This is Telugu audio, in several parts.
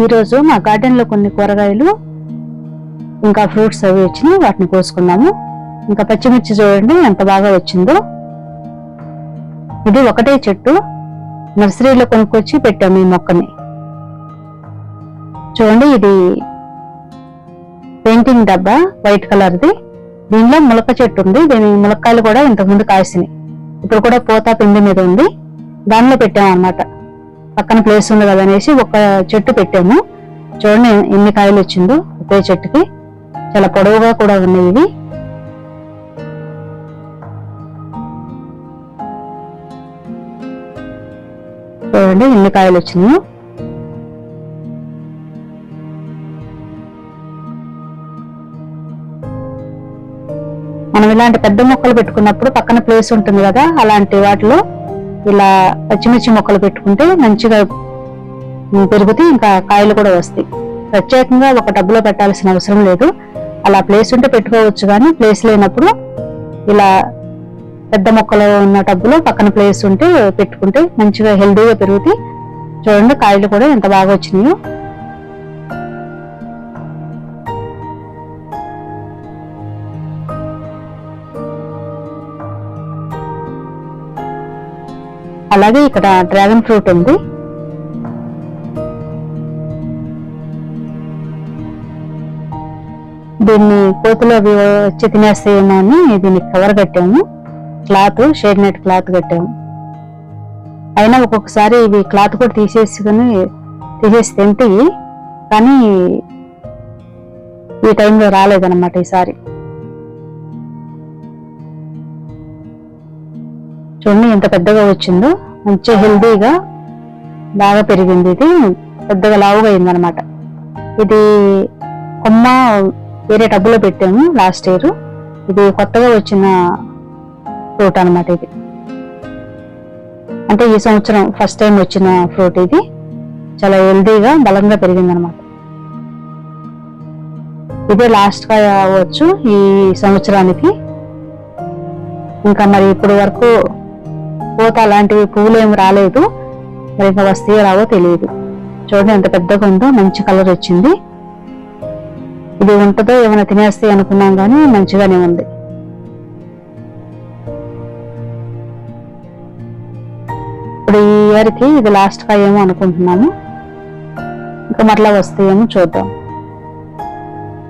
ఈరోజు మా గార్డెన్లో కొన్ని కూరగాయలు ఇంకా ఫ్రూట్స్ అవి వచ్చినాయి వాటిని కోసుకున్నాము. ఇంకా పచ్చిమిర్చి చూడండి ఎంత బాగా వచ్చిందో. ఇది ఒకటే చెట్టు. నర్సరీలో కొనుక్కొచ్చి పెట్టాము ఈ మొక్కని. చూడండి ఇది పెయింటింగ్ డబ్బా వైట్ కలర్ది. దీనిలో ములక చెట్టు ఉంది. దీని ములక్కాయలు కూడా ఇంతకుముందు కాసినాయి. ఇప్పుడు కూడా పోతా పిండి మీద ఉంది. దానిలో పెట్టాము అన్నమాట పక్కన ప్లేస్ ఉంది కదా అనేసి ఒక చెట్టు పెట్టాము. చూడండి ఎన్ని కాయలు వచ్చిందో ఒకే చెట్టుకి. చాలా పొడవుగా కూడా ఉన్నాయి ఇవి. చూడండి ఎన్ని కాయలు వచ్చినాయో. మనం ఇలాంటి పెద్ద మొక్కలు పెట్టుకున్నప్పుడు పక్కన ప్లేస్ ఉంటుంది కదా అలాంటి వాటిలో ఇలా పచ్చిమిర్చి మొక్కలు పెట్టుకుంటే మంచిగా పెరుగుతాయి ఇంకా కాయలు కూడా వస్తాయి. ప్రత్యేకంగా ఒక టబ్బులో పెట్టాల్సిన అవసరం లేదు. అలా ప్లేస్ ఉంటే పెట్టుకోవచ్చు కానీ ప్లేస్ లేనప్పుడు ఇలా పెద్ద మొక్కలు ఉన్న టబ్బులో పక్కన ప్లేస్ ఉంటే పెట్టుకుంటే మంచిగా హెల్దీగా పెరుగుతాయి. చూడండి కాయలు కూడా ఎంత బాగా వచ్చినాయో. అలాగే ఇక్కడ డ్రాగన్ ఫ్రూట్ ఉంది. దీన్ని కోతులు అవి వచ్చి తినేస్తాయేమో అని దీన్ని కవర్ కట్టాము. క్లాత్ షేడ్ నెట్ క్లాత్ కట్టాము. అయినా ఒక్కొక్కసారి ఇవి క్లాత్ కూడా తీసేసుకుని తీసేసి తింటే కానీ ఈ టైంలో రాలేదన్నమాట ఈసారి. చూడండి ఎంత పెద్దగా వచ్చిందో. మంచిగా హెల్దీగా బాగా పెరిగింది ఇది. పెద్దగా లావుగా అయిందనమాట ఇది కొమ్మ వేరే టబ్బులో పెట్టాము లాస్ట్ ఇయర్. ఇది కొత్తగా వచ్చిన ఫ్రూట్ అనమాట ఇది. అంటే ఈ సంవత్సరం ఫస్ట్ టైం వచ్చిన ఫ్రూట్ ఇది. చాలా హెల్దీగా బలంగా పెరిగింది అనమాట ఇదే లాస్ట్గా అవ్వచ్చు ఈ సంవత్సరానికి. ఇంకా మరి ఇప్పుడు వరకు పూత అలాంటివి పువ్వులు ఏమి రాలేదు. మరి ఇంకా వస్తాయో రావో తెలియదు. చూడండి ఎంత పెద్దగా ఉందో మంచి కలర్ వచ్చింది. ఇది ఉంటుందో ఏమైనా తినేస్తే అనుకున్నాం కానీ మంచిగానే ఉంది. ఇప్పుడు ఈ ఇయర్కి ఇది లాస్ట్ కాయ ఏమో అనుకుంటున్నాము ఇంకా మరలా వస్తాయేమో చూద్దాం.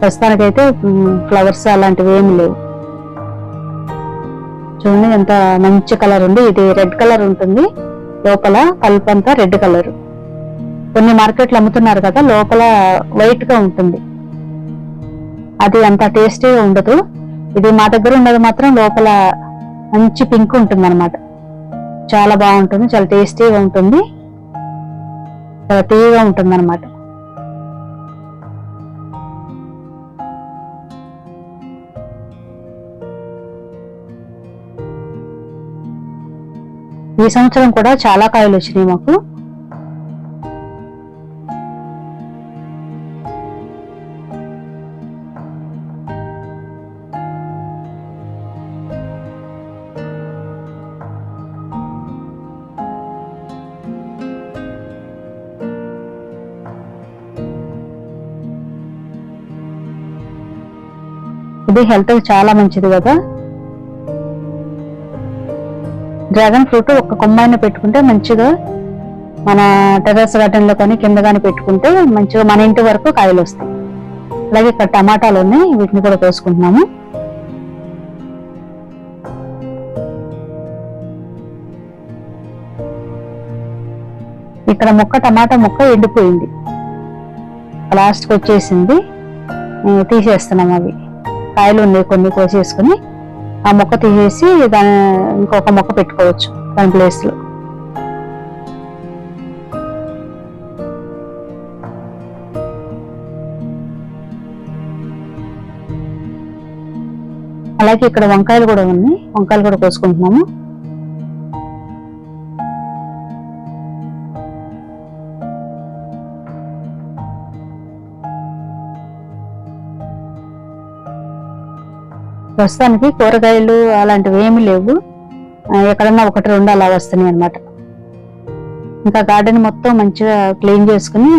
ప్రస్తుతానికైతే ఫ్లవర్స్ అలాంటివి ఏమి లేవు. చూడండి ఎంత మంచి కలర్ ఉంది. ఇది రెడ్ కలర్ ఉంటుంది. లోపల పల్ప్ అంతా రెడ్ కలర్. కొన్ని మార్కెట్లు అమ్ముతున్నారు కదా లోపల వైట్గా ఉంటుంది. అది అంత టేస్టీగా ఉండదు. ఇది మా దగ్గర ఉన్నది మాత్రం లోపల మంచి పింక్ ఉంటుంది అనమాట చాలా బాగుంటుంది చాలా టేస్టీగా ఉంటుంది. చాలా తీయగా ఉంటుంది అనమాట ఈ సంవత్సరం కూడా చాలా కాయలు వచ్చినాయి మాకు. ఇది హెల్త్ చాలా మంచిది కదా. డ్రాగన్ ఫ్రూట్ ఒక కొమ్మైన పెట్టుకుంటే మంచిగా మన టెర్రస్ గార్డెన్లో కానీ కింద కానీ పెట్టుకుంటే మంచిగా మన ఇంటి వరకు కాయలు వస్తాయి. అలాగే ఇక్కడ టమాటాలు ఉన్నాయి వీటిని కూడా కోసుకుంటున్నాము. ఇక్కడ మొక్క టమాటా మొక్క ఎండిపోయింది. లాస్ట్కి వచ్చేసింది. తీసేస్తున్నాం అవి. కాయలు ఉన్నాయి కొన్ని కోసేసుకుని. ఆ మొక్క తీసేసి దాని ఇంకొక మొక్క పెట్టుకోవచ్చు దాని ప్లేస్లో. అలాగే ఇక్కడ వంకాయలు కూడా ఉన్నాయి. వంకాయలు కూడా కోసుకుంటున్నాము. ప్రస్తుతానికి కూరగాయలు అలాంటివి ఏమీ లేవు. ఎక్కడన్నా ఒకటి రెండు అలా వస్తున్నాయి అన్నమాట. ఇంకా గార్డెన్ మొత్తం మంచిగా క్లీన్ చేసుకుని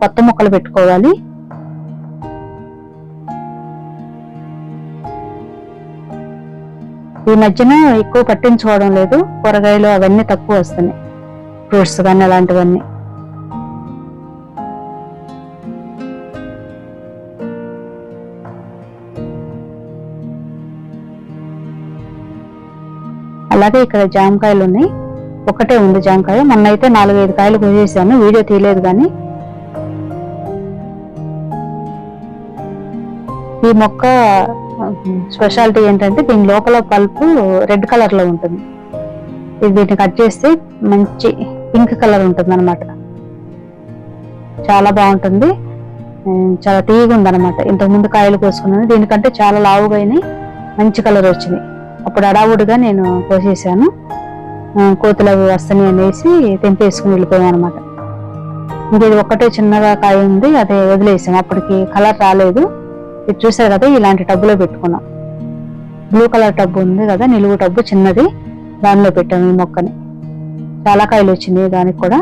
కొత్త మొక్కలు పెట్టుకోవాలి. ఈ మధ్యన ఎక్కువ పట్టించుకోవడం లేదు. కూరగాయలు అవన్నీ తక్కువ వస్తున్నాయి. ఫ్రూట్స్ కానీ అలాంటివన్నీ. అలాగే ఇక్కడ జామకాయలు ఉన్నాయి. ఒకటే ఉంది జామకాయ. మొన్న అయితే నాలుగైదు కాయలు కోసేసాను వీడియో తీయలేదు కానీ. ఈ మొక్క స్పెషాలిటీ ఏంటంటే దీని లోపల పల్పు రెడ్ కలర్లో ఉంటుంది. ఇది దీన్ని కట్ చేస్తే మంచి పింక్ కలర్ ఉంటుంది అనమాట చాలా బాగుంటుంది. చాలా తీయగా ఉంది అనమాట ఇంతకు ముందు కాయలు కోసుకున్నాను. దీనికంటే చాలా లావుగా మంచి కలర్ వచ్చింది. అప్పుడు అడావుడిగా నేను కోసేసాను కోతులు అవి వస్తాయి అనేసి తెంపేసుకుని వెళ్ళిపోయాను అనమాట ఇంకా ఇది ఒక్కటే చిన్నగా కాయ ఉంది అదే వదిలేసాం అప్పటికి కలర్ రాలేదు. ఇది చూసారు కదా ఇలాంటి టబ్బులో పెట్టుకున్నాం. బ్లూ కలర్ టబ్బు ఉంది కదా నిలువు టబ్బు చిన్నది. దానిలో పెట్టాము ఈ మొక్కని. చాలా కాయలు వచ్చినాయి దానికి కూడా.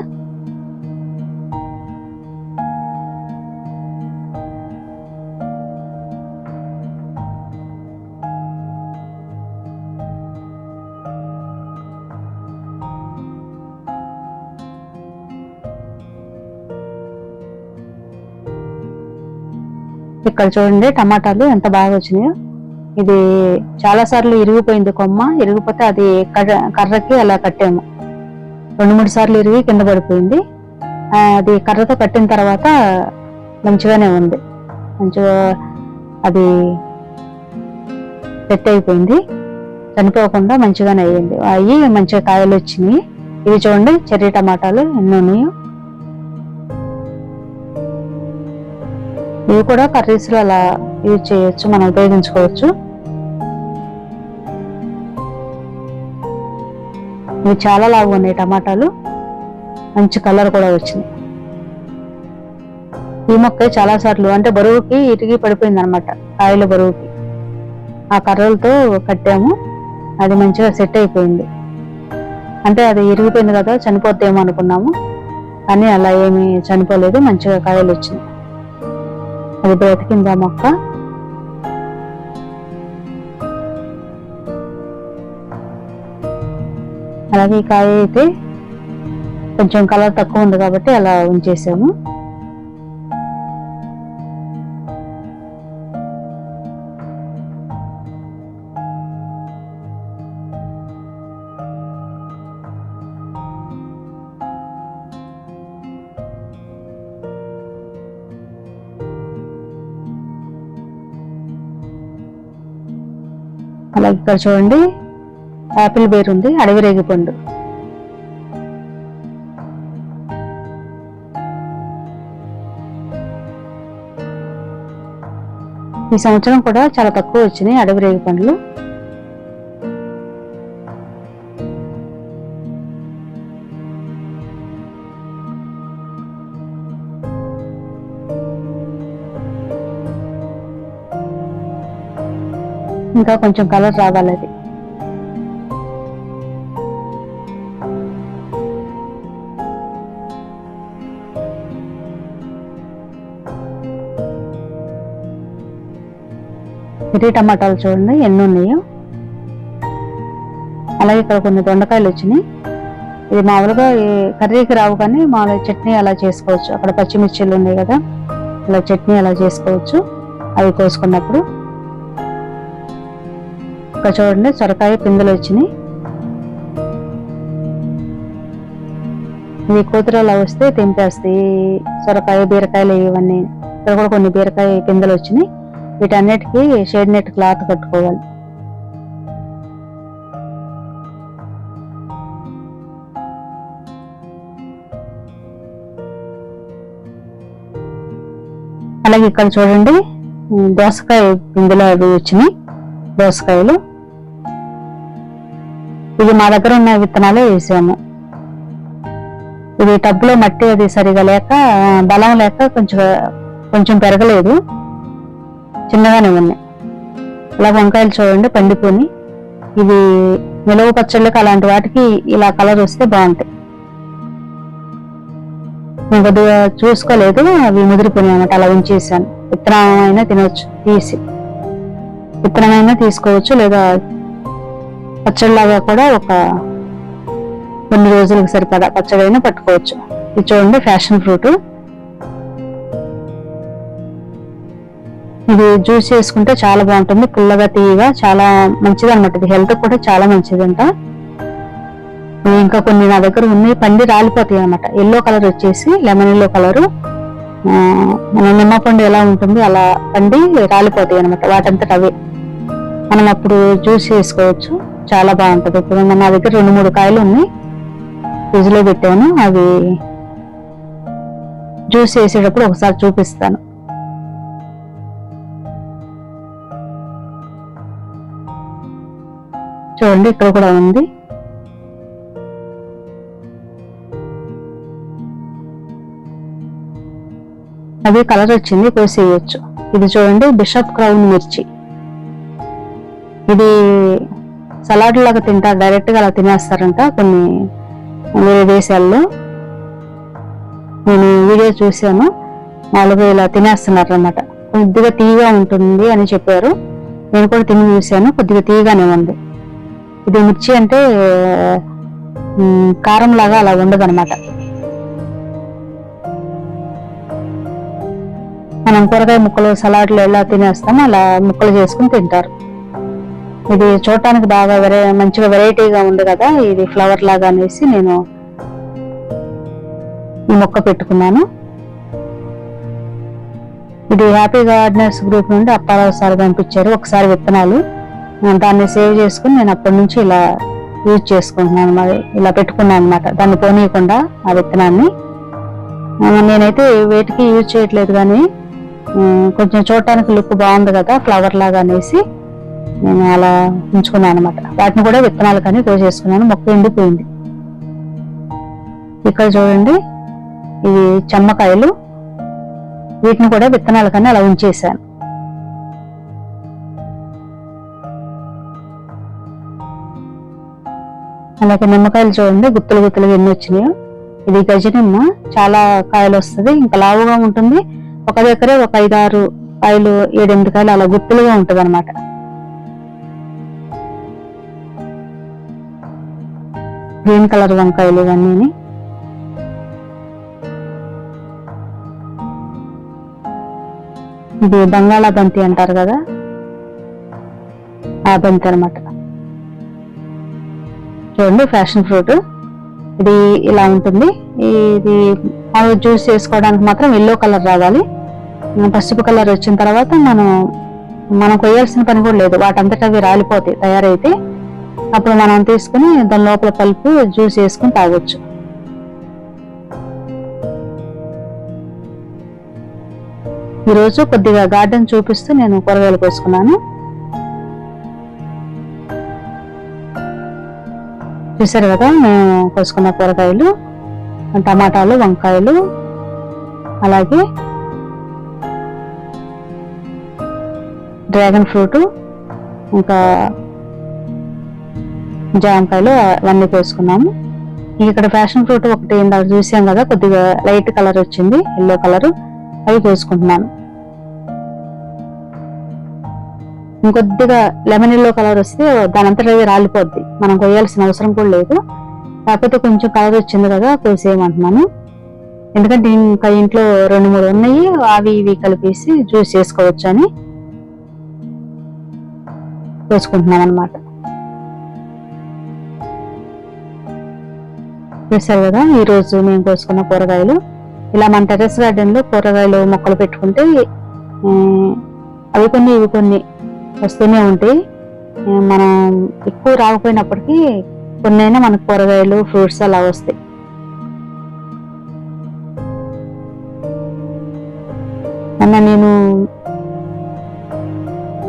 ఇక్కడ చూడండి టమాటాలు ఎంత బాగా వచ్చినాయో. ఇది చాలా సార్లు ఇరిగిపోయింది కొమ్మ. ఇరిగిపోతే అది కర్ర- కర్రకి అలా కట్టాము. రెండు మూడు సార్లు ఇరిగి కింద పడిపోయింది. అది కర్రతో కట్టిన తర్వాత మంచిగానే ఉంది. మంచిగా అది సెట్ అయిపోయింది చనిపోకుండా మంచిగానే అయ్యింది. అయ్యి మంచిగా కాయలు వచ్చినాయి. ఇవి చూడండి చెర్రీ టమాటాలు ఎన్ని ఇవి కూడా కర్రీస్లో అలా యూజ్ చేయొచ్చు మనం ఉపయోగించుకోవచ్చు. ఇవి చాలా లావు ఉన్నాయి టమాటాలు. మంచి కలర్ కూడా వచ్చింది. ఈ మొక్క చాలా సార్లు అంటే బరువుకి ఇటుకి పడిపోయింది అనమాట కాయల బరువుకి. ఆ కర్రలతో కట్టాము అది మంచిగా సెట్ అయిపోయింది. అంటే అది ఇరిగిపోయింది కదా చనిపోద్దేమో అనుకున్నాము. కానీ అలా ఏమీ చనిపోలేదు మంచిగా కాయలు వచ్చినాయి. అది బ్రతికిందా మొక్క? అలాగే ఈ కాయ అయితే కొంచెం కలర్ తక్కువ ఉంది కాబట్టి అలా ఉంచేసాము. అలాగే ఇక్కడ చూడండి. యాపిల్ బేర్ ఉంది అడవి రేగిపండు ఈ సంవత్సరం కూడా చాలా తక్కువ వచ్చినాయి అడవి రేగి పండ్లు. ఇంకా కొంచెం కలర్ రావాలి అది. ఇది టమాటాలు చూడండి ఎన్ని ఉన్నాయో. అలాగే ఇక్కడ కొన్ని దొండకాయలు వచ్చినాయి. ఇది మామూలుగా కర్రీకి రావు కానీ మామూలుగా చట్నీ అలా చేసుకోవచ్చు. అక్కడ పచ్చిమిర్చిలు ఉన్నాయి కదా ఇలా చట్నీ అలా చేసుకోవచ్చు. అవి కోసుకున్నప్పుడు ఇక్కడ చూడండి సొరకాయ పిందెలు వచ్చినాయి. ఇవి కూతురలా వస్తే తెంపేస్తాయి. సొరకాయ బీరకాయలు ఇవన్నీ. ఇక్కడ కూడా కొన్ని బీరకాయ పిందెలు వచ్చినాయి. వీటన్నిటికీ షేడ్ నెట్ క్లాత్ కట్టుకోవాలి. అలాగే ఇక్కడ చూడండి దోసకాయ పిందెలు అవి వచ్చినాయి. దోసకాయలు. ఇది మా దగ్గర ఉన్న విత్తనాలే వేసాము. ఇది టబ్లో మట్టి అది సరిగా లేక బలం లేక కొంచెం కొంచెం పెరగలేదు. చిన్నగానే ఉన్నాయి. ఇలా వంకాయలు చూడండి పండిపోయి ఇది నిలవ పచ్చళ్ళకి అలాంటి వాటికి ఇలా కలర్ వస్తే బాగుంటాయి. నేను కొద్దిగా చూసుకోలేదు అవి ముదిరిపోయినాయి అన్నమాట అలా ఉంచేసాను. విత్తనం అయినా తినవచ్చు తీసి. విత్తనమైనా తీసుకోవచ్చు లేదా పచ్చడిలాగా కూడా ఒక కొన్ని రోజులకు సరిపడా పచ్చడైనా పట్టుకోవచ్చు. ఇది చూడండి ఫ్యాషన్ ఫ్రూట్. ఇది జ్యూస్ చేసుకుంటే చాలా బాగుంటుంది. పుల్లగా తీయగా చాలా మంచిది అనమాట ఇది హెల్త్ కూడా చాలా మంచిదంట. ఇంకా కొన్ని నా దగ్గర ఉన్నాయి. పండి రాలిపోతాయి అనమాట ఎల్లో కలర్ వచ్చేసి లెమన్ ఎల్లో కలరు. మన నిమ్మ పండు ఎలా ఉంటుంది అలా పండి రాలిపోతాయి అనమాట వాటంతట అవే. మనం అప్పుడు జ్యూస్ చేసుకోవచ్చు. చాలా బాగుంటది. ఇప్పుడు నా దగ్గర రెండు మూడు కాయలు ఉన్నాయి. ఫ్రిడ్జ్లో పెట్టాను. అవి జ్యూస్ చేసేటప్పుడు ఒకసారి చూపిస్తాను. చూడండి ఇక్కడ కూడా ఉంది. అదే కలర్ వచ్చింది కోసేయచ్చు. ఇది చూడండి బిషప్ క్రౌన్ మిర్చి. ఇది సలాడ్ లాగా తింటారు డైరెక్ట్గా అలా తినేస్తారంట కొన్ని వేరే దేశాల్లో. నేను వీడియో చూశాను వాళ్ళు ఇలా తినేస్తున్నారు అనమాట కొద్దిగా తీయగా ఉంటుంది అని చెప్పారు. నేను కూడా తిని చూశాను కొద్దిగా తీయగానే ఉంది. ఇది మిర్చి అంటే కారం లాగా అలా ఉండదు అనమాట మనం కూరగాయ ముక్కలు సలాడ్లు ఎలా తినేస్తామో అలా ముక్కలు చేసుకుని తింటారు. ఇది చూడటానికి బాగా వెరై మంచిగా వెరైటీగా ఉంది కదా ఇది ఫ్లవర్ లాగా అనేసి నేను ఈ మొక్క పెట్టుకున్నాను. ఇది హ్యాపీ గార్డెనర్స్ గ్రూప్ నుండి అప్పారావు సార్ పంపించారు ఒకసారి విత్తనాలు. దాన్ని సేవ్ చేసుకుని నేను అప్పటి నుంచి ఇలా యూజ్ చేసుకుంటున్నాను మరి ఇలా పెట్టుకున్నాను అనమాట దాన్ని పోనీయకుండా ఆ విత్తనాన్ని. నేనైతే వేటికి యూజ్ చేయట్లేదు కానీ కొంచెం చూడటానికి లుక్ బాగుంది కదా ఫ్లవర్ లాగా అనేసి. నేను అలా ఉంచుకున్నాను అనమాట వాటిని కూడా విత్తనాలు కానీ కోసేసుకున్నాను మొక్క ఎండిపోయింది. ఇక్కడ చూడండి ఇవి చెమ్మకాయలు. వీటిని కూడా విత్తనాలు కానీ అలా ఉంచేసాను అలాగే నిమ్మకాయలు చూడండి గుత్తులు గుత్తులుగా ఎన్ని వచ్చినాయో. ఇది గజనిమ్మ. చాలా కాయలు వస్తుంది. ఇంకా లావుగా ఉంటుంది. ఒక దగ్గరే ఒక ఐదారు కాయలు ఏడెనిమిది కాయలు అలా గుత్తులుగా ఉంటుంది అనమాట గ్రీన్ కలర్ వంకాయలు ఇవన్నీ ఇది బంగాళాబంతి అంటారు కదా? ఆ బంతి అనమాట చూడండి ఫ్యాషన్ ఫ్రూట్. ఇది ఇలా ఉంటుంది. ఇది మామూలు జ్యూస్ చేసుకోవడానికి మాత్రం ఎల్లో కలర్ రావాలి. పసుపు కలర్ వచ్చిన తర్వాత మనం మనం కొయ్యాల్సిన పని కూడా లేదు. వాటంతట అవి రాలిపోతాయి తయారైతే. అప్పుడు మనం తీసుకుని దాని లోపల పలుపు జ్యూస్ వేసుకుని తాగొచ్చు. ఈరోజు కొద్దిగా గార్డెన్ చూపిస్తూ నేను కూరగాయలు కోసుకున్నాను. చూసారు కదా మేము కోసుకున్న కూరగాయలు టమాటాలు వంకాయలు అలాగే డ్రాగన్ ఫ్రూట్ ఇంకా జామకాయలు అవన్నీ వేసుకున్నాము. ఇక్కడ ఫ్యాషన్ ఫ్రూట్ ఒకటి ఇందాక చూసాం కదా కొద్దిగా లైట్ కలర్ వచ్చింది ఎల్లో కలర్ అవి వేసుకుంటున్నాను. ఇంకొద్దిగా లెమన్ ఎల్లో కలర్ వస్తే దాని రాలిపోద్ది. మనం కొయ్యాల్సిన అవసరం కూడా లేదు. కాకపోతే కొంచెం కలర్ వచ్చింది కదా కోసేయమంటున్నాను ఎందుకంటే ఇంకా ఇంట్లో రెండు మూడు ఉన్నాయి అవి ఇవి కలిపేసి జ్యూస్ చేసుకోవచ్చు అని కోసుకుంటున్నాం అనమాట చూసారు కదా ఈరోజు మేము కోసుకున్న కూరగాయలు. ఇలా మన టెరెస్ గార్డెన్లో కూరగాయలు మొక్కలు పెట్టుకుంటే అవి కొన్ని ఇవి కొన్ని వస్తూనే ఉంటాయి. మనం ఎక్కువ రాకపోయినప్పటికీ కొన్నైనా మనకు కూరగాయలు ఫ్రూట్స్ అలా వస్తాయి. మొన్న నేను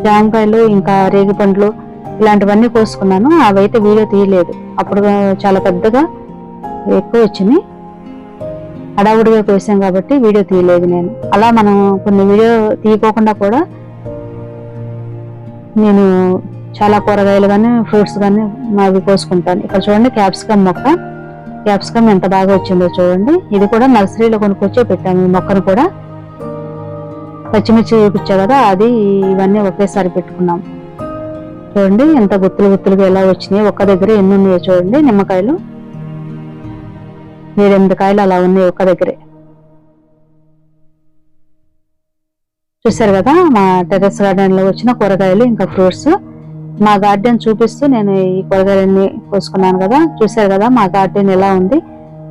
జామకాయలు ఇంకా రేగి పండ్లు ఇలాంటివన్నీ కోసుకున్నాను. అవైతే వీడియో తీయలేదు. అప్పుడు చాలా పెద్దగా ఎక్కువ వచ్చింది. హడావుడిగా కోసాం కాబట్టి వీడియో తీయలేదు నేను. అలా మనం కొన్ని వీడియో తీయకోకుండా కూడా నేను చాలా కూరగాయలు కానీ ఫ్రూట్స్ కానీ మావి కోసుకుంటాను. ఇక్కడ చూడండి క్యాప్సికమ్ మొక్క. క్యాప్సికమ్ ఎంత బాగా వచ్చిందో చూడండి. ఇది కూడా నర్సరీలో కొనుక్కొచ్చే పెట్టాము. ఈ మొక్కను కూడా పచ్చిమిర్చి చూపించా కదా అది ఇవన్నీ ఒకేసారి పెట్టుకున్నాం. చూడండి ఎంత గుత్తులు గుత్తులుగా ఎలా వచ్చినాయి. ఒక్క దగ్గర ఎన్ని ఉన్నాయో చూడండి. నిమ్మకాయలు. ఏడెనిమిది కాయలు అలా ఉన్నాయి ఒక్క దగ్గరే. చూసారు కదా మా టెర్రస్ గార్డెన్లో వచ్చిన కూరగాయలు ఇంకా ఫ్రూట్స్. మా గార్డెన్ చూపిస్తూ నేను ఈ కూరగాయలన్నీ కోసుకున్నాను కదా. చూసారు కదా మా గార్డెన్ ఎలా ఉంది.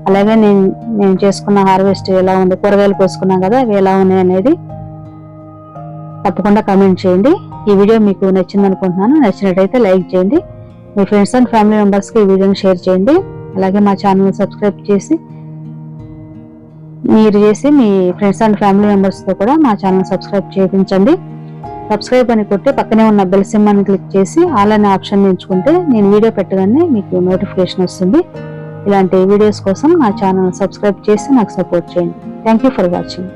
అలాగే నేను నేను చేసుకున్న హార్వెస్ట్ ఎలా ఉంది కూరగాయలు కోసుకున్నాం కదా అవి ఎలా ఉన్నాయి అనేది తప్పకుండా కమెంట్ చేయండి. ఈ వీడియో మీకు నచ్చింది అనుకుంటున్నాను నచ్చినట్టయితే లైక్ చేయండి. మీ ఫ్రెండ్స్ అండ్ ఫ్యామిలీ మెంబర్స్కి ఈ వీడియోని షేర్ చేయండి. అలాగే మా ఛానల్ సబ్స్క్రైబ్ చేసి మీరు చేసి మీ ఫ్రెండ్స్ అండ్ ఫ్యామిలీ మెంబర్స్తో కూడా మా ఛానల్ సబ్స్క్రైబ్ చేయించండి. సబ్స్క్రైబ్ అని కొట్టి పక్కనే ఉన్న బెల్ సింబల్ని క్లిక్ చేసి ఆల్ అనే ఆప్షన్ ఎంచుకుంటే నేను వీడియో పెట్టగానే మీకు నోటిఫికేషన్ వస్తుంది. ఇలాంటి వీడియోస్ కోసం నా ఛానల్ సబ్స్క్రైబ్ చేసి నాకు సపోర్ట్ చేయండి. Thank you for watching.